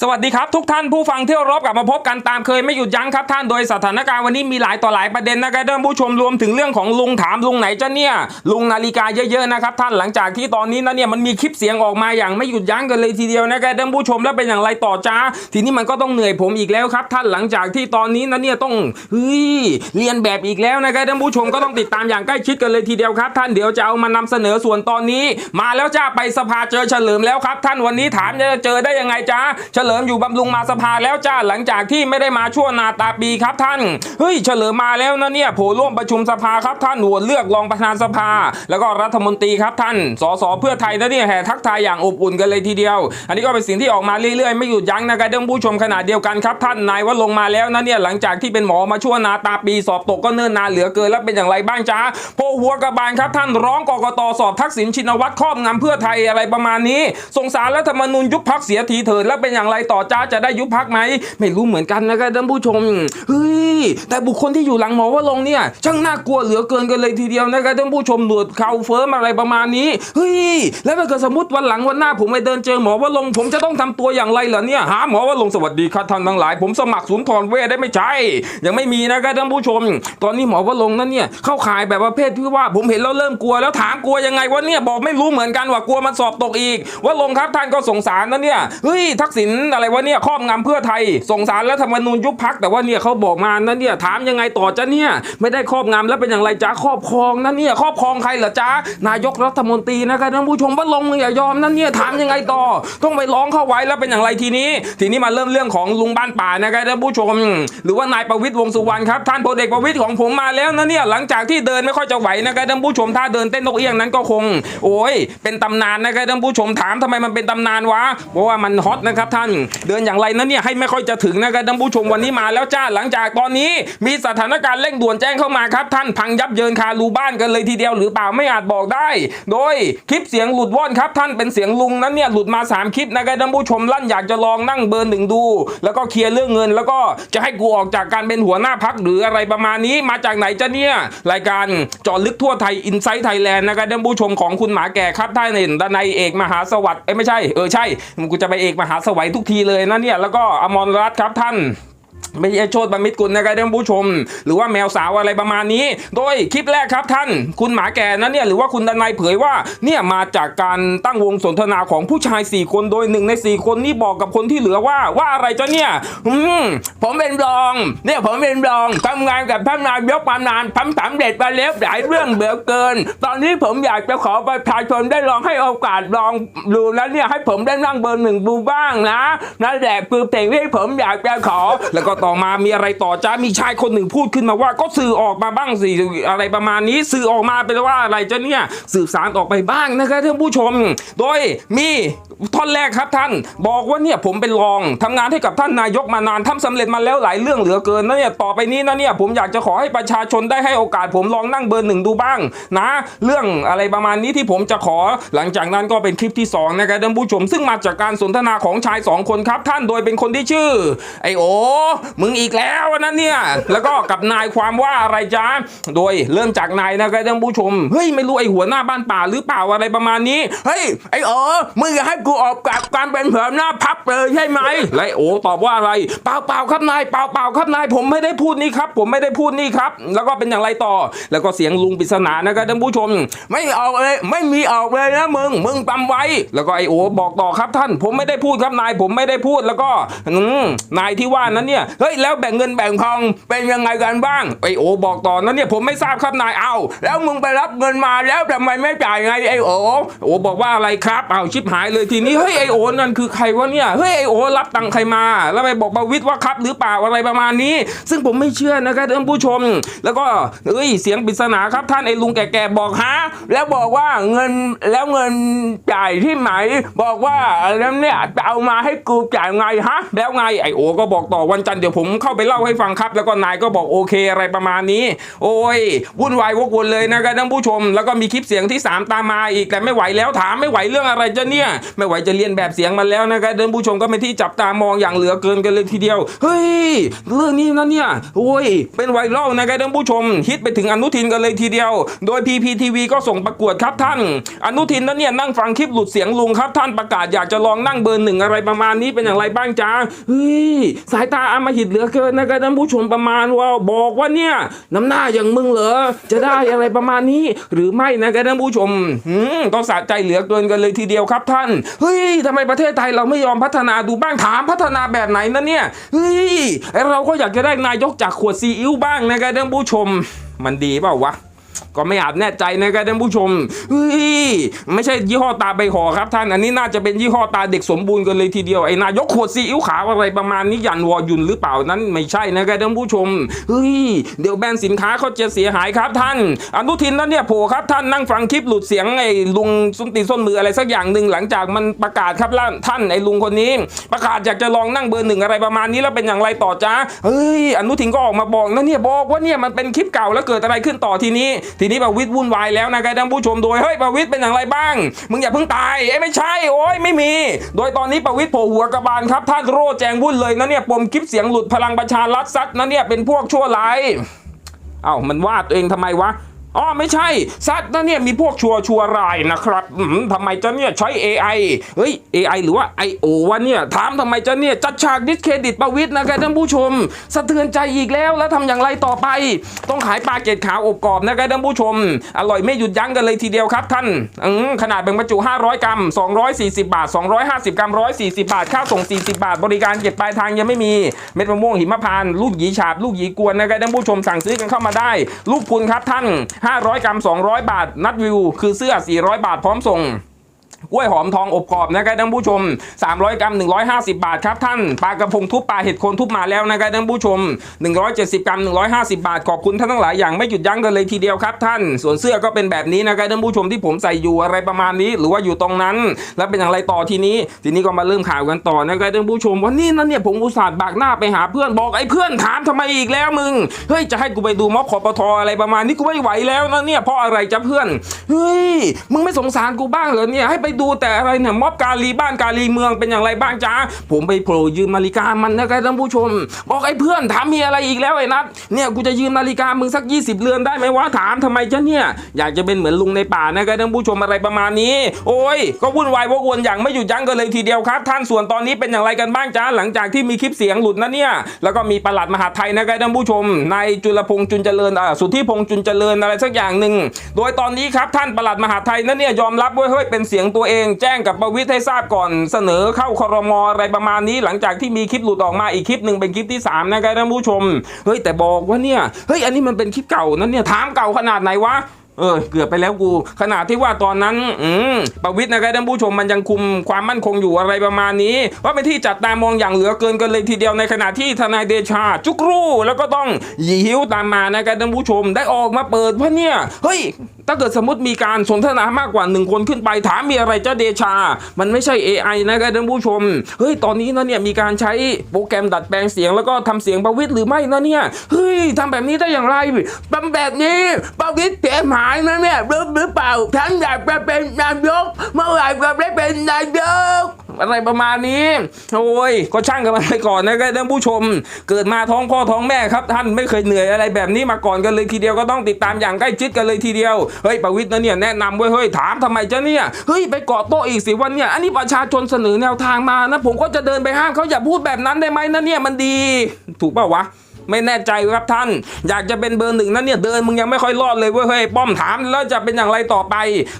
สวัสดีครับ ทุกท่านผู้ฟังที่เคารบกลับมาพบกันตามเคยไม่หยุดยั้งครับท่านโดยสถานการณ์วันนี้มีหลายต่อหลายประเด็นนะครับท่านผู้ชมรวมถึงเรื่องของลุงถามลุงไหนจ้ะเนี่ยลุงนาฬิกาเยอะๆนะครับท่านหลังจากที่ตอนนี้นะเนี่ยมันมีคลิปเสียงออกมาอย่างไม่หยุดยั้งกันเลยทีเดียวนะครับท่านผู้ชมแล้วเป็นอย่างไรต่อจ้าทีนี้มันก็ต้องเหนื่อยผมอีกแล้วครับ ท่านหลังจากที่ตอนนี้นะเนี่ยต้องเฮ้ยเรียนแบบอีกแล้วนะครับท่านผู้ชมก็ต้องติดตามอย่างใกล้ชิดกันเลยทีเดียวครับ ท่านเดี๋ยวจะเอามานำเสนอส่วนตอนนี้ มาแล้วจ้าไปสภาเจอเฉลิมแล้วครับ ท่านวันนี้ถามจะเจอได้ยังไงจ้าลิมอยู่บำรุงมาสภาแล้วจ้าหลังจากที่ไม่ได้มาชั่วนาตาปีครับท่านเฮ้ยเฉลิมมาแล้วนะเนี่ยโผล่ร่วมประชุมสภาครับท่านโหวตเลือกรองประธานสภา แล้วก็รัฐมนตรีครับท่านสสเพื่อไทยนะเนี่ยแห่ทักทายอย่างอบอุ่นกันเลยทีเดียว อันนี้ก็เป็นสิ่งที่ออกมาเรื่อยๆ ไม่หยุดยั้งนะครับท่านผู้ชมขนาดเดียวกันครับท่านนายว่าลงมาแล้วนะเนี่ยหลังจากที่เป็นหมอมาชั่วนาตาปีสอบตกก็เนิ่นนานเหลือเกินแล้วเป็นอย่างไรบ้างจ้าโพหัวกระบาลครับท่านร้องกกตสอบทักษิณชินวัตรครอบงำเพื่อไทยอะไรประมาณนี้สงสารรัฐธรรมนูญยุบพักเสียทีเถิดแล้วเป็นอย่างไรต่อจ้าจะได้ยุบพักไหมไม่รู้เหมือนกันนะครับท่านผู้ชมเฮ้ยแต่บุคคลที่อยู่หลังหมอว่าลงเนี่ยช่างน่ากลัวเหลือเกินกันเลยทีเดียวนะครับท่านผู้ชมหนวดเขาเฟิร์มอะไรประมาณนี้เฮ้ยแล้วถ้าเกิดสมมติวันหลังวันหน้าผมไปเดินเจอหมอว่าลง ผมจะต้องทำตัวอย่างไรเหรอเนี่ยหาหมอว่าลงสวัสดีครับท่านทั้งหลาย ผมสมัครศูนย์ถอนเวทได้ไม่ใช่ยังไม่มีนะครับท่านผู้ชม ตอนนี้หมอว่าลงนั้นเนี่ยเข้าข่ายแบบประเภทที่ว่าผมเห็นแล้วเริ่มกลัวแล้วถามกลัวยังไงวะเนี่ยบอกไม่รู้เหมือนกันว่ากลัวมันสอบตกอีก ว่าลงค์ครับท่านก็สงสารนะเนี่ยเฮ้ยทักษิณอะไรวะเนี่ยครอบงำเพื่อไทย ส่งสารแล้วธรรมนูญยุบพักแต่ว่าเนี่ยเขาบอกมานะเนี่ยถามยังไงต่อจ้ะเนี่ยไม่ได้ครอบงำแล้วเป็นอย่างไรจ้าครอบครองนะเนี่ยครอบครองใครเหรอจ้านายกรัฐมนตรีนะครับท่านผู้ชมว่าลงอย่ายอมนั่นเนี่ยถามยังไงต่อ ต้องไปร้องเข้าไว้แล้วเป็นอย่างไรทีนี้ ทีนี้มาเริ่มเรื่องของลุงบ้านป่านะครับท่านผู้ชม หรือว่านายประวิตรวงสุวรรณครับท่านพลเอกประวิตรของผมมาแล้วนะเนี่ยหลังจากที่เดินไม่ค่อยจะไหวนะครับท่านผู้ชมถ้าเดินเต้นนกเอี้ยงนั้นก็คง โอ้ยเป็นตำนานนะครับท่านผู้ชมถามทำไมมันเป็นตำนานวะเพราะว่ามันฮอตนะครับท่านเดินอย่างไรนั้นเนี่ยให้ไม่ค่อยจะถึงนะครับท่านผู้ชมวันนี้มาแล้วจ้าหลังจากตอนนี้มีสถานการณ์เร่งด่วนแจ้งเข้ามาครับ ท่านพังยับเยินคารูบ้านกันเลยทีเดียวหรือเปล่าไม่อาจบอกได้ โดยคลิปเสียงหลุดว่อนครับ ท่านเป็นเสียงลุงนั้นเนี่ยหลุดมาสามคลิปนะครับท่านผู้ชมลั่นอยากจะลองนั่งเบอร์หนึ่งดู แล้วก็เคลียร์เรื่องเงิน แล้วก็จะให้กูออกจากการเป็นหัวหน้าพักหรืออะไรประมาณนี้มาจากไหนจะเนี่ยรายการจอดลึกทั่วไทยอินไซต์ไทยแลนด์นะครับท่านผู้ชมของคุณหมาแก่ครับท่านเห็นดนายเอกมหาสวัสดิ์เอ้ไม่ใช่เออใช่กูจะไปเอกมหาสวัยทุกทีเลยนะเนี่ยแล้วก็อมรรัตน์ครับท่าน ไม่ใช่โชดบรรมิตรกุลนะครับท่านผู้ชม หรือว่าแมวสาวอะไรประมาณนี้ โดยคลิปแรกครับท่าน คุณหมาแก่นั้นเนี่ยหรือว่าคุณดนายเผยว่าเนี่ยมาจากการตั้งวงสนทนาของผู้ชาย 4 คนโดยหนึ่งใน 4 คนนี่บอกกับคนที่เหลือว่าว่าอะไรจ้ะเนี่ยอืมผมเป็นรอง เนี่ยผมเป็นรองทำงานกับท่านนายกมานานทำสำเร็จมาแล้วหลายเรื่องเหลือเกิน ตอนนี้ผมอยากจะขอประชาชนได้ลองให้โอกาสลองดูแล้วเนี่ยให้ผมได้นั่งเบอร์หนึ่งดูบ้างนะนั่นแหละคือเพลงที่ผมอยากจะขอแล้วก็ต่อมามีอะไรต่อจ้ามีชายคนหนึ่งพูดขึ้นมาว่า ก็สื่อออกมาบ้างสิอะไรประมาณนี้ สื่อออกมาเป็นว่าอะไรจ้ะเนี่ยสื่อสารออกไปบ้างนะครับท่านผู้ชม โดยมีท่อนแรกครับท่าน บอกว่าเนี่ยผมเป็นรองทำงานให้กับท่านนายกมานานทำสำเร็จมาแล้วหลายเรื่องเหลือเกินนะเนี่ยต่อไปนี้นะเนี่ยผมอยากจะขอให้ประชาชนได้ให้โอกาสผมลองนั่งเบอร์หนึ่งดูบ้างนะ เรื่องอะไรประมาณนี้ที่ผมจะขอหลังจากนั้นก็เป็นคลิปที่สองนะครับท่านผู้ชมซึ่งมาจากการสนทนาของชายสองคนครับท่านโดยเป็นคนที่ชื่อ ไอโอมึงอีกแล้วนะเนี่ย แล้วก็กับนายความว่าอะไรจ้าโดยเริ่มจากนายนะครับท่านผู้ชม เฮ้ยไม่รู้ไอหัวหน้าบ้านป่าหรือเปล่าอะไรประมาณนี้ เฮ้ยไอโอมึงจะให้กูออกจากการเป็นหัวหน้าพักเลยใช่ไหมไอโอตอบว่าอะไร เปล่าเปล่าครับนายเปล่าเปล่าครับนายผมไม่ได้พูดนี่ครับ ผมไม่ได้พูดนี่ครับ แล้วก็เป็นอย่างไรต่อ แล้วก็เสียงลุงปริศนานะครับท่านผู้ชม ไม่ออกเลยไม่มีออกเลยนะมึงมึงจำไว้ แล้วก็ไอโอบอกต่อครับท่าน ผมไม่ได้พูดครับนายผมไม่ได้พูดแล้วก็นายที่ว่านั้นเนี่ยเฮ้ยแล้วแบ่งเงินแบ่งทองเป็นยังไงกันบ้างไอโอบอกต่อนั้นเนี่ยผมไม่ทราบครับนายเอา แล้วมึงไปรับเงินมาแล้วทำไมไม่จ่ายไงไอโอโอบอกว่าอะไรครับเอาชิบหายเลยทีนี้เฮ้ยไอโอนั่นคือใครวะเนี่ยเฮ้ยไอโอรับตังค์ใครมา แล้วไปบอกประวิทย์ว่าครับหรือเปล่าอะไรประมาณนี้ ซึ่งผมไม่เชื่อนะครับท่านผู้ชม แล้วก็เอ้ยเสียงปริศนาครับท่านไอลุงแก่ๆบอกฮะแล้วบอกว่าเงินแล้วเงินจ่ายที่ไหนบอกว่าแล้วเนี่ยจะเอามาให้กูจ่ายไงฮะ แล้วไงไอโอก็บอกต่อวันจันทร์เดี๋ยวยวผมเข้าไปเล่าให้ฟังครับ แล้วก็นายก็บอกโอเคอะไรประมาณนี้ โอ้ยวุ่นวายวกวนเลยนะครับท่านผู้ชม แล้วก็มีคลิปเสียงที่ 3 ตามมาอีกแต่ไม่ไหวแล้วถามไม่ไหวเรื่องอะไรจะเนี่ย ไม่ไหวจะเรียนแบบเสียงมาแล้วนะครับท่านผู้ชมก็เป็นที่จับตามองอย่างเหลือเกินกันเลยทีเดียว เฮ้ย เรื่องนี้นะเนี่ยโอ้ย เป็นไวรัลนะครับท่านผู้ชมฮิตไปถึงอนุทินกันเลยทีเดียว โดย PPTV ก็ส่งประกวดครับท่าน อนุทินนั้นเนี่ยนั่งฟังคลิปหลุดเสียงลุงครับท่านประกาศอยากจะลองนั่งเบอร์หนึ่งอะไรประมาณนี้เป็นอย่างไรบ้างจ้าเฮ้ยสายตาอมหิตเหลือเกินนะครับท่านผู้ชมประมาณว่าบอกว่าเนี่ยน้ำหน้าอย่างมึงเหรอจะได้อะไรประมาณนี้ หรือไม่นะครับท่านผู้ชมอืมต้องสะใจเหลือเกินกันเลยทีเดียวครับท่านเฮ้ยทำไมประเทศไทยเราไม่ยอมพัฒนาดูบ้างถามพัฒนาแบบไหนนะเนี่ยเฮ้ยเราก็อยากจะได้นายกจากขวดซีอิ๊วบ้างนะครับท่านผู้ชม มันดีเปล่าวะ ก็ไม่อาจแน่ใจนะครับท่านผู้ชมเฮ้ยไม่ใช่ยี่ห้อตาใบห่อครับท่านอันนี้น่าจะเป็นยี่ห้อตาเด็กสมบูรณ์กันเลยทีเดียวไอ้นายกขวดซีอิ๊วขาวอะไรประมาณนี้ยันวอยุนหรือเปล่านั้นไม่ใช่นะครับท่านผู้ชมเฮ้ยเดี๋ยวแบรนด์สินค้าเขาจะเสียหายครับท่าน อนุทินนั้นเนี่ยโผล่ครับท่านนั่งฟังคลิปหลุดเสียงไอ้ลุงส้นตีนส้นมืออะไรสักอย่างหนึ่งหลังจากมันประกาศครับล่ะท่านไอ้ลุงคนนี้ ประกาศอยากจะลองนั่งเบอร์หนึ่งอะไรประมาณนี้แล้วเป็นอย่างไรต่อจ้าเฮ้ยอนุทินก็ออกมาบอกนะเนี่ยบอกว่าเนี่ยมันเป็นคลิปเก่าแล้วเกิดอะไรขึ้นต่อทีนี้ทีนี้ประวิตรวุ่นวายแล้วนะครับท่านผู้ชมโดยเฮ้ยประวิตรเป็นอย่างไรบ้าง มึงอย่าเพิ่งตายเอ้ไม่ใช่โอ้ยไม่มี โดยตอนนี้ประวิตรโผล่หัวกระบาลครับท่านโรแจงวุ่นเลยนะเนี่ยปมคลิปเสียงหลุดพลังประชารัฐซัดนะเนี่ยเป็นพวกชั่วร้ายเอ้ามันว่าตัวเองทำไมวะ อ๋อไม่ใช่ซัดนะเนี่ยมีพวกชัวชัวรายนะครับทำไมจะเนี่ยใช้ AI เฮ้ย AI หรือว่า IO วะเนี่ยถามทำไมจะเนี่ยจัดฉากดิสเครดิตประวิทย์นะครับท่านผู้ชม สะเทือนใจอีกแล้วแล้วทำอย่างไรต่อไป ต้องขายปลาเกตขาวอบกรอบนะครับท่านผู้ชม อร่อยไม่หยุดยั้งกันเลยทีเดียวครับท่านขนาดแบ่งบรรจุ 500 กรัม 240 บาท 250 กรัม 140 บาทค่าส่ง 40 บาท บริการเก็บปลายทางยังไม่มีเม็ดมะม่วงหิมพานต์ลูกหยีฉาบลูกหยีกวนนะครับท่านผู้ชมสั่งซื้อกันเข้ามาได้ ลูกคุณครับท่าน500 กรัม 200 บาท นัดวิว คือเสื้อ 400 บาทพร้อมส่ง กล้วยหอมทองอบกรอบนะครับท่านผู้ชม 300 กรัม 150 บาทครับท่านปลากระพงทุบปลาเห็ดโคนทุบมาแล้วนะครับท่านผู้ชม 170 กรัม 150 บาทขอบคุณท่านทั้งหลายอย่างไม่หยุดยั้งกันเลยทีเดียวครับท่าน ส่วนเสื้อก็เป็นแบบนี้นะครับท่านผู้ชมที่ผมใส่อยู่อะไรประมาณนี้ หรือว่าอยู่ตรงนั้น แล้วเป็นอย่างไรต่อทีนี้ ทีนี้ก็มาเริ่มข่าวกันต่อนะครับท่านผู้ชมวันนี้นั่นเนี่ยผมอุตส่าห์บากหน้าไปหาเพื่อนบอกไอ้เพื่อนถามทำไมอีกแล้วมึงเฮ้ยจะให้กูไปดูม็อบคอปทอะไรประมาณนี้กูไม่ไหวแล้วนะเนี่ยเพราะอะไรจะเพื่อนเฮ้ยมึงไม่สงสารกูบ้างเหรอเนี่ยให้ไปดูแต่อะไรเนี่ยม็อบกาลีบ้านกาลีเมืองเป็นอย่างไรบ้างจ้าผมไปโผล่ยืมนาฬิกามันนะครับท่านผู้ชม บอกไอ้เพื่อนถามมีอะไรอีกแล้วไอ้นัทเนี่ยกูจะยืมนาฬิกามึงสัก 20 เรือนได้ไหมวะถามทำไมจ้ะเนี่ยอยากจะเป็นเหมือนลุงในป่านะครับท่านผู้ชมอะไรประมาณนี้ โอ้ยก็วุ่นวายวกวนอย่างไม่หยุดยั้งกันเลยทีเดียวครับ ท่านส่วนตอนนี้เป็นอย่างไรกันบ้างจ้าหลังจากที่มีคลิปเสียงหลุดนะเนี่ยแล้วก็มีประหลัดมหาไทยนะครับท่านผู้ชมนายจุลพงษ์จุนเจริญอ่าสุทธิพงษ์จุนเจริญอะไรสักอย่างหนึ่งโดยตอนนี้ครับท่านประหลัดมหาไทยนั้นเนี่ยยอมรับว่าเฮ้ยเป็นเสียงตัวเองแจ้งกับประวิทย์ให้ทราบก่อนเสนอเข้าครมอะไรประมาณนี้ หลังจากที่มีคลิปหลุดออกมาอีกคลิปหนึ่งเป็นคลิปที่สามนะครับท่านผู้ชมเฮ้ยแต่บอกว่าเนี่ยเฮ้ยอันนี้มันเป็นคลิปเก่านั้นเนี่ยถามเก่าขนาดไหนวะ เออเกือบไปแล้วกู ขนาดที่ว่าตอนนั้น อืมประวิทย์นะครับท่านผู้ชมมันยังคุมความมั่นคงอยู่อะไรประมาณนี้ ว่าเป็นที่จัดตามองอย่างเหลือเกินกันเลยทีเดียวในขณะที่ทนายเดชา จุกรูแล้วก็ต้องหยีหิวตามมานะครับท่านผู้ชมได้ออกมาเปิดว่าเนี่ยเฮ้ยถ้าเกิดสมมติมีการสนทนามากกว่าหนึ่งคนขึ้นไปถามมีอะไรเจ้าเดชา มันไม่ใช่ AI นะครับท่านผู้ชม เฮ้ย ตอนนี้นะเนี่ยมีการใช้โปรแกรมดัดแปลงเสียงแล้วก็ทำเสียงประวิทย์หรือไม่นะเนี่ย เฮ้ยทำแบบนี้ได้อย่างไรทำแบบนี้ประวิทย์เสียหายนะเนี่ยรู้หรือเปล่าฉันอยากจะเป็นนายกเมื่อไหร่จะได้เป็นนายกอะไรประมาณนี้โอ้ยก็ช่างกันมันไปก่อนนะครับท่านผู้ชม เกิดมาท้องพ่อท้องแม่ครับ ท่านไม่เคยเหนื่อยอะไรแบบนี้มาก่อนกันเลยทีเดียวก็ต้องติดตามอย่างใกล้ชิดกันเลยทีเดียวเฮ้ยประวิทย์นะเนี่ยแนะนำไว้เฮ้ยถามทำไมจะเนี่ยเฮ้ยไปเกาะโต๊ะอีกสิวันเนี่ยอันนี้ประชาชนเสนอแนวทางมานะ ผมก็จะเดินไปห้ามเขาอย่าพูดแบบนั้นได้ไหมนะเนี่ยมันดี ถูกเปล่าวะ ไม่แน่ใจครับท่าน อยากจะเป็นเบอร์หนึ่งนั้นเนี่ยเดินมึงยังไม่ค่อยรอดเลยเว้ยเฮ้ยป้อมถามแล้วจะเป็นอย่างไรต่อไป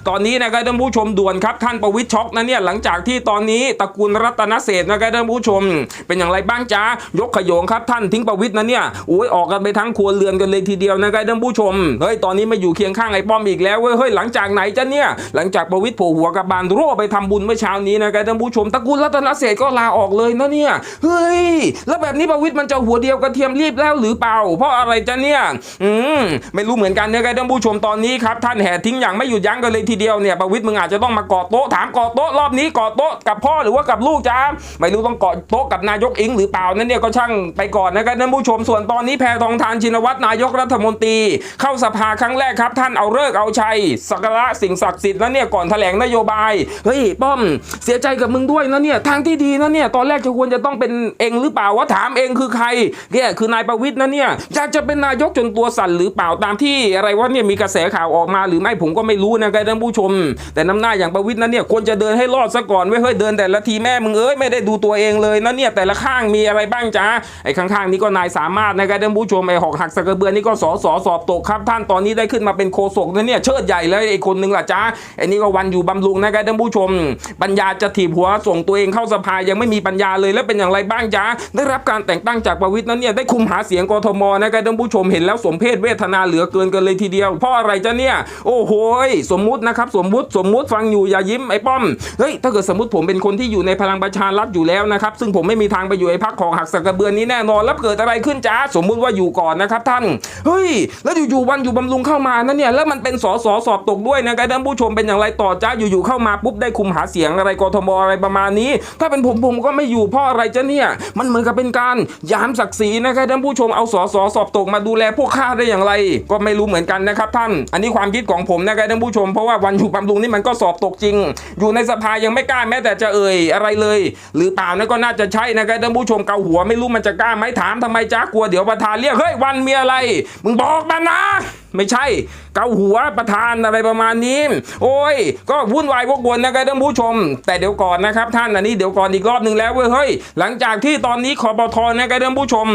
ตอนนี้นะครับท่านผู้ชมด่วนครับท่านประวิทย์ช็อกนะเนี่ยหลังจากที่ตอนนี้ตระกูลรัตนเศรษฐนะครับท่านผู้ชม เป็นอย่างไรบ้างจ้ายกขยงครับท่านทิ้งประวิทย์นะเนี่ยโอ้ยออกกันไปทั้งครัวเรือนกันเลยทีเดียวนะครับท่านผู้ชมเฮ้ยตอนนี้มาอยู่เคียงข้างไอ้ป้อมอีกแล้วเว้ยเฮ้ยหลังจากไหนจ้ะเนี่ยหลังจากประวิทย์โผล่หัวกับบานรั่วไปทำบุญเมื่อเช้านี้นะครับท่านผู้ชมตระกูลรัตนเศษก็ลาออกเลยนะเนี่ยเฮ้ยแล้วแบบนี้ประวิทย์มันจะหัวเดียวกระเทียมรีบพแล้วหรือเปล่า เพราะอะไรจะเนี่ย อืม ไม่รู้เหมือนกันนะครับท่านผู้ชมตอนนี้ครับท่านแห่ทิ้งอย่างไม่หยุดยั้งกันเลยทีเดียวเนี่ยประวิตรมึงอาจจะต้องมาเกาะโต๊ะถามเกาะโต๊ะรอบนี้เกาะโต๊ะกับพ่อหรือว่ากับลูกจ้าไม่รู้ต้องเกาะโต๊ะกับนายกอิงหรือเปล่านั่นเนี่ยก็ช่างไปก่อนนะครับท่านผู้ชมส่วนตอนนี้แพทองทานชินวัตรนายกรัฐมนตรี เข้าสภาครั้งแรกครับ ท่านเอาเลิกเอาชัยสักระสิ่งศักดิ์สิทธิ์แล้วเนี่ยก่อนแถลงนโยบายเฮ้ยป้อมเสียใจกับมึงด้วยนะเนี่ยทางที่ดีนะเนี่ยตอนแรกจะควรจะต้องเป็นเองหรือเปล่าว่าถามเองคือใครเนี่ยคือนายประวิตรนะเนี่ยอยากจะเป็นนายกจนตัวสั่นหรือเปล่าตามที่อะไรว่าเนี่ยมีกระแสข่าวออกมาหรือไม่ผมก็ไม่รู้นะครับท่านผู้ชม แต่น้ำหน้าอย่างประวิตรนั้นเนี่ยควรจะเดินให้รอดซะก่อนไว้เฮ้ยเดินแต่ละทีแม่มึงเอ้ยไม่ได้ดูตัวเองเลยนะเนี่ยแต่ละข้างมีอะไรบ้างจ้าไอ้ข้างๆนี้ก็นายสามารถนะครับท่านผู้ชมไอ้หอกหักสกกระเบือนี่ก็สอสอสอบตกครับ ท่านตอนนี้ได้ขึ้นมาเป็นโคศกนะเนี่ยเชิดใหญ่เลยไอ้คนหนึงล่ะจ้าไอ้นี่ก็วันอยู่บำรุงนะครับท่านผู้ชม ปัญญาจะถีบหัวส่งตัวเองเข้าสภายังไม่มีปัญญาเลยแล้วเป็นอย่างไรบ้างจ้าได้รับการแต่งตั้งจากประวิตรนั้นเนี่ยได้คุมหาเสียงกทมนะครับท่านผู้ชมเห็นแล้วสมเพศเวทนาเหลือเกินกันเลยทีเดียวเพราะอะไรจ้าเนี่ย โอ้โหสมมุตินะครับสมมุติสมมุติฟังอยู่อย่ายิ้มไอ้ป้อมเฮ้ยถ้าเกิดสมมติผมเป็นคนที่อยู่ในพลังประชารัฐอยู่แล้วนะครับซึ่งผมไม่มีทางไปอยู่ไอ้พักของหักสกกระเบือนนี้แน่นอนแล้วเกิดอะไรขึ้นจ้าสมมุติว่าอยู่ก่อนนะครับท่านเฮ้ยแล้วอยู่ๆวันอยู่บำรุงเข้ามานั่นเนี่ยแล้วมันเป็นสสสอบตกด้วยนะครับท่านผู้ชมเป็นอย่างไรต่อจ้าอยู่ๆเข้ามาปุ๊บได้คุมหาเสียงอะไรกทมอะไรประมาณนี้ ถ้าเป็นผมผมก็ไม่อยู่เพราะอะไรจ้าเนี่ย มันเหมือนกับเป็นการยามศักดิ์ศรีนะครับท่านผู้ชมเอาสอสอสอบตกมาดูแลพวกข้าได้อย่างไร ก็ไม่รู้เหมือนกันนะครับท่าน อันนี้ความคิดของผมนะครับท่านผู้ชม เพราะว่าวันอยู่บำรุงนี่มันก็สอบตกจริง อยู่ในสภายังไม่กล้าแม้แต่จะเอ่ยอะไรเลย หรือเปล่านั่นก็น่าจะใช่นะครับท่านผู้ชมเกาหัวไม่รู้มันจะกล้าไหมถามทำไมจ้ากลัวเดี๋ยวประธานเรียกเฮ้ยวันมีอะไร มึงบอกมานะไม่ใช่ เกาหัวประธานอะไรประมาณนี้ โอ้ย ก็วุ่นวายวกวนนะครับท่านผู้ชม แต่เดี๋ยวก่อนนะครับท่านอันนี้เดี๋ยวก่อนอีกรอบหนึ่งแล้วเว้ยเฮ้ยหลังจากที่ตอนนี้คอปทนะครับท่านผู้ชม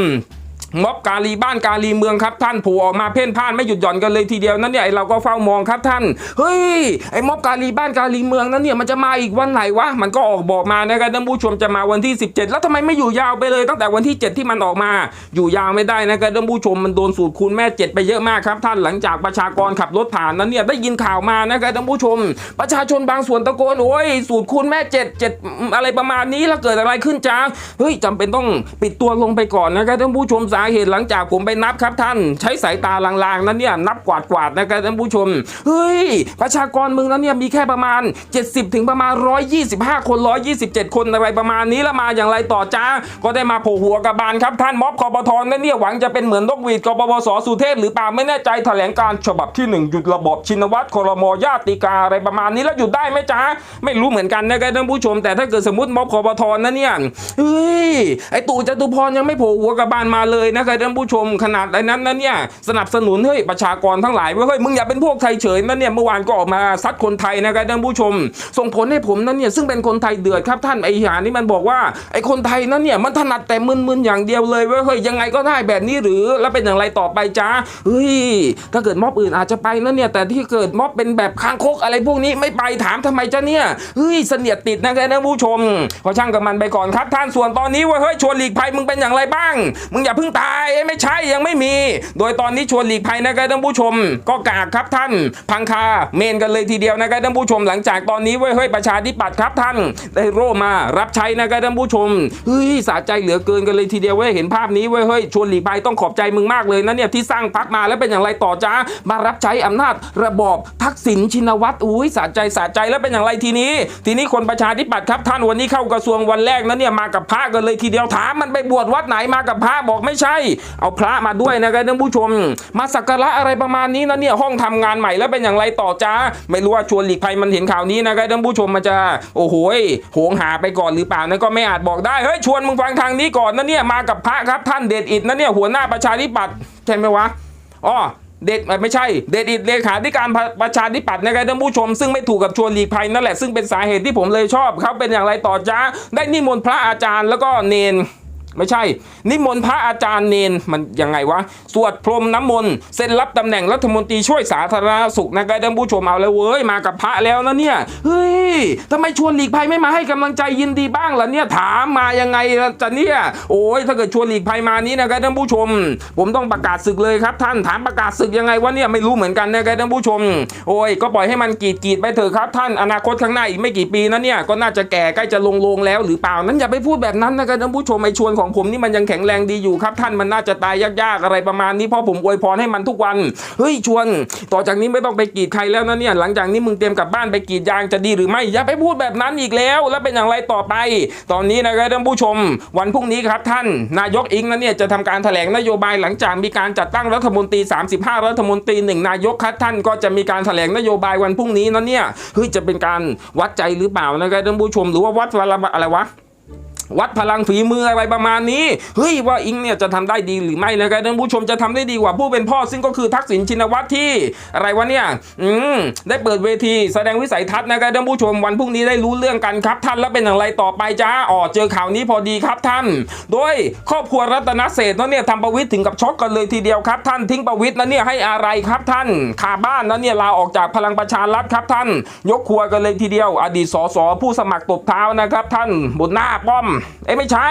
ม็อบกาลีบ้านกาลีเมืองครับท่านผูออกมาเพ่นพ่านไม่หยุดหย่อนกันเลยทีเดียวนั่นเนี่ยเราก็เฝ้ามองครับท่านเฮ้ยไอ้ม็อบกาลีบ้านกาลีเมืองนั้นเนี่ยมันจะมาอีกวันไหนวะมันก็ออกบอกมานะครับท่านผู้ชมจะมาวันที่ 17 แล้วทำไมไม่อยู่ยาวไปเลย ตั้งแต่วันที่ 7 ที่มันออกมา อยู่ยาวไม่ได้นะครับท่านผู้ชมมันโดนสูตรคูณแม่เจ็ดไปเยอะมากครับท่านหลังจากประชากรขับรถผ่านนั้นเนี่ยได้ยินข่าวมานะครับท่านผู้ชม ประชาชนบางส่วนตะโกนโอ้ยสูตรคูณแม่เจ็ดเจ็ดอะไรประมาณนี้แล้วเกิดอะไรขึ้นจ้าเฮ้ยจำเป็นต้องปิดตัวลงไปก่อนนะครับท่านผู้ชมาเหตุหลังจากผมไปนับครับท่าน ใช้สายตาลางๆนั้นเนี่ยนับกวาดๆนะครับท่านผู้ชม เฮ้ย ประชากรเมืองนั้นเนี่ยมีแค่ประมาณ 70 ถึงประมาณ 125 คน 127 คนอะไรประมาณนี้แล้วมาอย่างไรต่อจ้า ก็ได้มาโผหัวกระบาลครับท่านม็อบคอปทอนั่นเนี่ยหวังจะเป็นเหมือนนกหวีดกบพสสุเทพหรือเปล่าไม่แน่ใจแถลงการฉบับที่หนึ่งหยุดระบบชินวัตรคอรมอญาติกาอะไรประมาณนี้แล้วหยุดได้ไหมจ้าไม่รู้เหมือนกันนะครับท่านผู้ชม แต่ถ้าเกิดสมมติม็อบคอปทอนั่นเนี่ยเฮ้ยไอตู่จตุพรยังไม่โผหัวกระบาลมาเลยนะครับท่านผู้ชมขนาดไอ้นั้นนะเนี่ยสนับสนุนเฮ้ยประชากรทั้งหลายว้ยเฮ้ยมึงอย่าเป็นพวกไทยเฉยนั่นเนี่ยเมื่อวานก็ออกมาซัดคนไทยนะครับท่านผู้ชม ส่งผลให้ผมนั่นเนี่ยซึ่งเป็นคนไทยเดือดครับท่านไอ้หานี่มันบอกว่าไอ้คนไทยนั่นเนี่ยมันถนัดแต่มึนๆอย่างเดียวเลยว้ยเฮ้ยยังไงก็ได้แบบนี้หรือแล้วเป็นอย่างไรต่อไปจ้าเฮ้ยถ้าเกิดม็อบอื่นอาจจะไปนั่นเนี่ยแต่ที่เกิดม็อบเป็นแบบคางคกอะไรพวกนี้ไม่ไปถามทำไมจ้าเนี่ยเฮ้ยเสนียดติดนะครับท่านผู้ชมขอช่างกับมันไปก่อนครับท่านส่วนตอนนี้ว้ยเฮ้ยชวนหลีกภัยมึงเป็นอย่างไรบ้าง มึงอย่าเพิ่งตายเอ้ไม่ใช่ยังไม่มี โดยตอนนี้ชวนหลีกภัยนะครับท่านผู้ชม ก็กากครับท่าน พังคาเมนกันเลยทีเดียวนะครับท่านผู้ชม หลังจากตอนนี้เว้ยเฮ้ยประชาธิปัตย์ครับท่าน ได้โร่มารับใช้นะครับท่านผู้ชมเฮ้ยสะใจเหลือเกินกันเลยทีเดียวเว้ยเห็นภาพนี้เว้ยเฮ้ยชวนหลีกภัยต้องขอบใจมึงมากเลยนะเนี่ยที่สร้างพักมาแล้วเป็นอย่างไรต่อจ้ามารับใช้อำนาจระบอบทักษิณชินวัตรอุ้ยสะใจสะใจแล้วเป็นอย่างไรทีนี้ ทีนี้คนประชาธิปัตย์ครับท่านวันนี้เข้ากระทรวงวันแรกนะเนี่ยมากับพระกันเลยทีเดียวถามมันไปบวชวัดไหนมากับพระบอกไม่ใช่เอาพระมาด้วยนะครับท่านผู้ชม มาสักการะอะไรประมาณนี้นะเนี่ยห้องทำงานใหม่แล้วเป็นอย่างไรต่อจ้าไม่รู้ว่าชวนหลีกภัยมันเห็นข่าวนี้นะครับท่านผู้ชมมันจะโอ้โหโหงหาไปก่อนหรือเปล่านั่นก็ไม่อาจบอกได้เฮ้ยชวนมึงฟังทางนี้ก่อนนะเนี่ยมากับพระครับท่านเดชอิดนะเนี่ยหัวหน้าประชาธิปัตย์ใช่ไหมวะอ๋อเด็ดไม่ใช่ เด็ดอิดเลขาธิการประชาธิปัตย์นะครับท่านผู้ชม ซึ่งไม่ถูกกับชวนหลีกภัยนั่นแหละซึ่งเป็นสาเหตุที่ผมเลยชอบเขาเป็นอย่างไรต่อจ้าได้นิมนต์พระอาจารย์แล้วก็เนน ไม่ใช่ นิมนต์พระอาจารย์เนนมันยังไงวะ สวดพรมน้ำมนต์เซ็นรับตำแหน่งรัฐมนตรีช่วยสาธารณสุขนะครับท่านผู้ชมเอาแล้วเว้ยมากับพระแล้วนะเนี่ยเฮ้ยทำไมชวนหลีกภัยไม่มาให้กำลังใจยินดีบ้างล่ะเนี่ยถามมายังไงจะเนี่ยโอ้ยถ้าเกิดชวนหลีกภัยมานี้นะครับท่านผู้ชม ผมต้องประกาศศึกเลยครับ ท่านถามประกาศศึกยังไงวะเนี่ยไม่รู้เหมือนกันนะครับท่านผู้ชม โอ้ยก็ปล่อยให้มันกีดกีดไปเถอะครับ ท่านอนาคตข้างหน้าอีกไม่กี่ปีนะเนี่ยก็น่าจะแก่ใกล้จะลงลงแล้วหรือเปล่านั้นอย่าไปพูดแบบนั้นนะครับท่านผู้ชมไอชวนของของผมนี่มันยังแข็งแรงดีอยู่ครับ ท่านมันน่าจะตายยากๆอะไรประมาณนี้เพราะผมอวยพรให้มันทุกวันเฮ้ยชวน ต่อจากนี้ไม่ต้องไปกรีดใครแล้วนะเนี่ยหลังจากนี้มึงเตรียมกลับบ้านไปกรีดยางจะดีหรือไม่อย่าไปพูดแบบนั้นอีกแล้ว แล้วเป็นอย่างไรต่อไป ตอนนี้นะครับท่านผู้ชม วันพรุ่งนี้ครับท่าน นายกอิงนะเนี่ยจะทำการแถลงนโยบายหลังจากมีการจัดตั้งรัฐมนตรี 35 รัฐมนตรีหนึ่งนายกครับท่านก็จะมีการแถลงนโยบายวันพรุ่งนี้นะเนี่ยเฮ้ยจะเป็นการวัดใจหรือเปล่านะครับท่านผู้ชมหรือว่าวัดอะไรวะ วัดพลังฝีมืออะไรประมาณนี้เฮ้ยว่าอิงเนี่ยจะทำได้ดีหรือไม่นะครับท่านผู้ชมจะทำได้ดีกว่าผู้เป็นพ่อ ซึ่งก็คือทักษิณชินวัตรที่ อะไรวะเนี่ยอืมได้เปิดเวทีแสดงวิสัยทัศน์นะครับท่านผู้ชมวันพรุ่งนี้ได้รู้เรื่องกันครับท่านแล้วเป็นอย่างไรต่อไปจ้าอ๋อเจอข่าวนี้พอดีครับท่าน โดยครอบครัวรัตนเศรษฐ์นั้นเนี่ยทำประวิตรถึงกับช็อกกันเลยทีเดียวครับท่านทิ้งประวิตรนั้นเนี่ยให้อะไรครับท่านขาบ้านนั้นเนี่ยลาออกจากพลังประชารัฐครับท่าน ยกครัวกันเลยทีเดียว อดีตสสผู้สมัครตบเท้านะครับท่านบนหน้าป้อมเอ้ไม่ใช่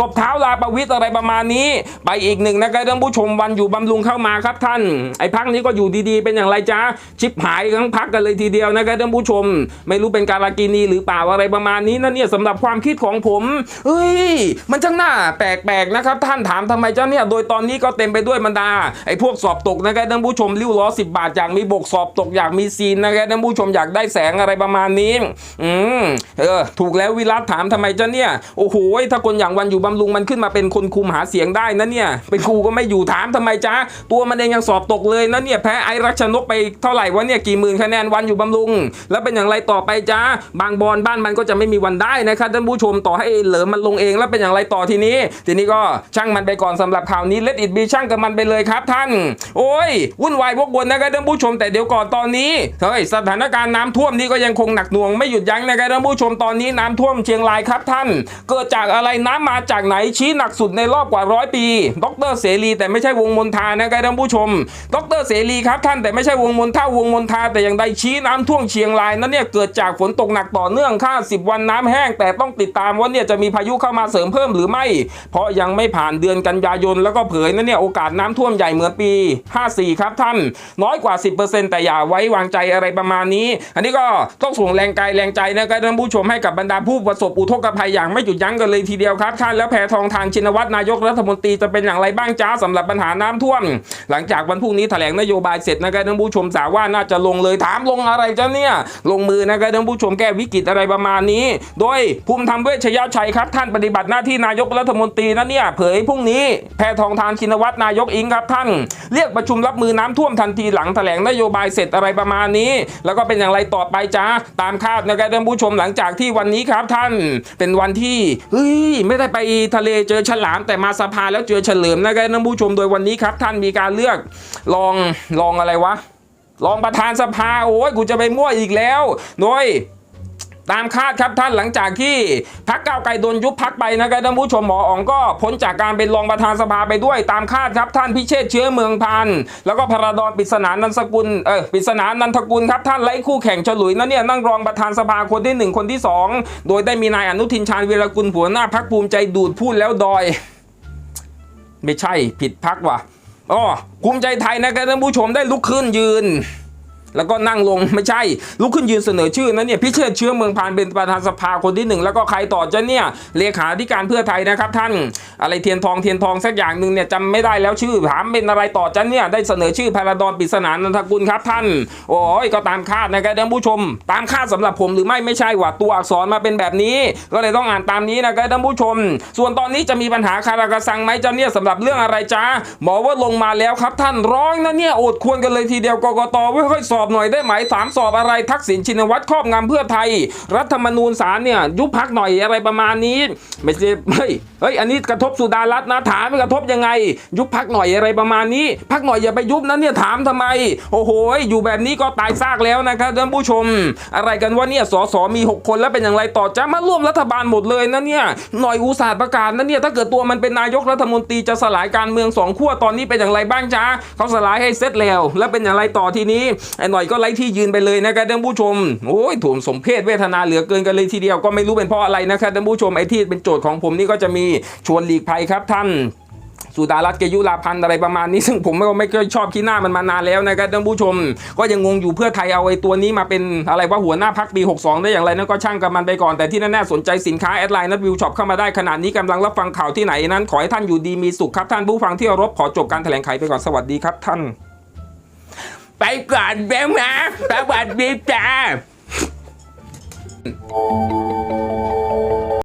ตบเท้าลาประวิตรอะไรประมาณนี้ ไปอีกหนึ่งนะครับท่านผู้ชมวันอยู่บำรุงเข้ามาครับท่าน ไอ้พักนี้ก็อยู่ดีๆ เป็นอย่างไรจ้าชิบหายทั้งพักกันเลยทีเดียวนะครับท่านผู้ชม ไม่รู้เป็นการากินีหรือเปล่าอะไรประมาณนี้นะเนี่ยสำหรับความคิดของผมเฮ้ยมันจังหน่าแปลกๆนะครับ ท่านถามทำไมเจ้าเนี่ยโดยตอนนี้ก็เต็มไปด้วยบรรดาไอ้พวกสอบตกนะครับท่านผู้ชมริ้วล้อสิบาทอยากมีบกสอบตกอยากมีซีนนะครับท่านผู้ชมอยากได้แสงอะไรประมาณนี้ อืมเออถูกแล้ววิรัตถามทำไมเจ้าเนี่ยโอ้โหถ้าคนอย่างวันอยู่บำรุงมันขึ้นมาเป็นคนคุมหาเสียงได้นะเนี่ยเป็นครูก็ไม่อยู่ถามทำไมจ้าตัวมันเองยังสอบตกเลยนะเนี่ยแพ้ไอรักชนกไปเท่าไหร่วะเนี่ยกี่หมื่นคะแนนวันอยู่บำรุง แล้วเป็นอย่างไรต่อไปจ้าบางบอลบ้านมันก็จะไม่มีวันได้นะครับท่านผู้ชมต่อให้เหลิมมันลงเองแล้วเป็นอย่างไรต่อทีนี้ ทีนี้ก็ช่างมันไปก่อนสำหรับข่าวนี้เลดอิดบีช่างกับมันไปเลยครับท่าน โอ้ยวุ่นวายวกวนนะครับท่านผู้ชมแต่เดี๋ยวก่อนตอนนี้เฮ้ยสถานการณ์น้ำท่วมนี่ก็ยังคงหนักหน่วงไม่หยุดยั้งนะครับท่านผู้ชมตอนนี้น้ำท่วมเชียงรายครับท่านเกิดจากอะไรน้ำมาจากไหนชี้หนักสุดในรอบกว่าร้อยปี ดรเสรี แต่ไม่ใช่วงมนทานะครับท่านผู้ชม ดรเสรีครับท่านแต่ไม่ใช่วงมนท่าวงมนทาแต่อย่างใดชี้น้ำท่วมเชียงรายนั้นเนี่ยเกิดจากฝนตกหนักต่อเนื่องค่า 10 วันน้ำแห้ง แต่ต้องติดตามว่าเนี่ยจะมีพายุเข้ามาเสริมเพิ่มหรือไม่ เพราะยังไม่ผ่านเดือนกันยายนแล้วก็เผยนะเนี่ยโอกาสน้ำท่วมใหญ่เหมือนปี 54 ครับท่าน น้อยกว่า 10%แต่อย่าไว้วางใจอะไรประมาณนี้ อันนี้ก็ต้องส่งแรงกายแรงใจนะครับท่านผู้ชมให้กับบรรดาผู้ประสบอุทกภัยอย่างไม่หยุดยั้งกันเลยทีเดียวครับท่านแล้วแพทองทานชินวัตรนายกรัฐมนตรีจะเป็นอย่างไรบ้างจ้าสำหรับปัญหาน้ำท่วม หลังจากวันพรุ่งนี้แถลงนโยบายเสร็จนะครับท่านผู้ชมสาว่าน่าจะลงเลยถามลงอะไรจ้าเนี่ยลงมือนะครับท่านผู้ชมแก้วิกฤตอะไรประมาณนี้ โดยภูมิธรรมเวชยชัยครับ ท่านปฏิบัติหน้าที่นายกรัฐมนตรีนะเนี่ยเผยพรุ่งนี้แพทองทานชินวัตรนายกอิงครับท่าน เรียกประชุมรับมือน้ำท่วมทันทีหลังแถลงนโยบายเสร็จอะไรประมาณนี้ แล้วก็เป็นอย่างไรต่อไปจ้าตามคาดนะครับท่านผู้ชมหลังจากที่วันนี้ครับท่านเป็นวันที่เฮ้ยไม่ได้ไปทะเลเจอฉลาม แต่มาสภาแล้วเจอเฉลิมนะครับท่านผู้ชมโดยวันนี้ครับท่านมีการเลือกลองลองอะไรวะรองประธานสภาโอ้ยกูจะไปมั่วอีกแล้วโดย ตามคาดครับท่านหลังจากที่พักเก้าไกลโดนยุบพักไปนะครับท่านผู้ชมหมออ๋องก็พ้นจากการเป็นรองประธานสภาไปด้วยตามคาดครับท่านพิเชษเชื้อเมืองพันธ์แล้วก็พระดอนปริศนานันสกุลเออปริศนานันทกุลครับท่านไล่คู่แข่งฉลุยนั่นเนี่ยนั่งรองประธานสภาคนที่หนึ่งคนที่สองโดยได้มีนายอนุทินชาญวีรกุลหัวหน้าพักภูมิใจดูดพูดแล้วดอย ไม่ใช่ผิดพักว่ะอ๋อภูมิใจไทยนะครับท่านผู้ชมได้ลุกขึ้นยืน แล้วก็นั่งลงไม่ใช่ ลุกขึ้นยืนเสนอชื่อนั้นเนี่ยพิเชษเชื้อเมืองพานเป็นประธานสภาคนที่หนึ่งแล้วก็ใครต่อจะเนี่ยเลขาธิการเพื่อไทยนะครับ ท่านอะไรเทียนทองเทียนทองสักอย่างหนึ่งเนี่ยจำไม่ได้แล้วชื่อถามเป็นอะไรต่อจะเนี่ยได้เสนอชื่อพาราดอนปิศนานันทกุลครับท่าน โอ้ยก็ตามคาดนะครับท่านผู้ชม ตามคาดสำหรับผมหรือไม่ไม่ใช่ว่าตัวอักษรมาเป็นแบบนี้ ก็เลยต้องอ่านตามนี้นะครับท่านผู้ชม ส่วนตอนนี้จะมีปัญหาคาราคาซังไหมจะเนี่ยสำหรับเรื่องอะไรจ้าหมอว่าลงมาแล้วครับท่านร้องนะเนี่ยอดควรกันเลยทีเดียวกกตไว้ค่อยสอบอบหน่อยได้ไหมถามสอบอะไรทักษิณชินวัตรครอบงำเพื่อไทย รัฐธรรมนูญศาลเนี่ยยุบพักหน่อยอะไรประมาณนี้ ไม่ใช่เฮ้ยเฮ้ยอันนี้กระทบสุดารัตน์นะถามไม่กระทบยังไง ยุบพักหน่อยอะไรประมาณนี้ พักหน่อยอย่าไปยุบนะเนี่ยถามทำไม โอ้โหอยู่แบบนี้ก็ตายซากแล้วนะครับท่านผู้ชม อะไรกันว่าเนี่ยสสมี 6 คนแล้วเป็นอย่างไรต่อจะมาร่วมรัฐบาลหมดเลยนะเนี่ยหน่อยอุตสาห์ประกาศนะเนี่ยถ้าเกิดตัวมันเป็นนายกรัฐมนตรีจะสลายการเมืองสองขั้วตอนนี้เป็นอย่างไรบ้างจ้าเขาสลายให้เสร็จแล้ว แล้วเป็นอย่างไรต่อทีนี้ไอ้หน่อยก็ไล่ที่ยืนไปเลยนะครับท่านผู้ชมโอ้ยถ่วงสมเพศเวทนาเหลือเกินกันเลยทีเดียวก็ไม่รู้เป็นเพราะอะไรนะครับท่านผู้ชมไอ้ที่เป็นโจทย์ของผมนี่ก็จะมีชวนหลีกภัยครับท่านสุดารัตน์เกยุราพันธ์อะไรประมาณนี้ ซึ่งผมก็ไม่เคยชอบขี้หน้ามันมานานแล้วนะครับท่านผู้ชม ก็ยังงงอยู่เพื่อไทยเอาไอ้ตัวนี้มาเป็นอะไรว่าหัวหน้าพักปี 62 ได้อย่างไรนั่นก็ช่างกับมันไปก่อนแต่ที่แน่ๆสนใจสินค้าแอดไลน์นัดวิวช็อปเข้ามาได้ขนาดนี้กำลังรับฟังข่าวที่ไหนนั้น ขอให้ท่านอยู่ดีมีสุขครับท่านผู้ฟังที่เคารพขอจบการแถลงไขไปก่อนสวัสดีครับท่าน ไปก่อนแล้วนะสวัสดีจ้า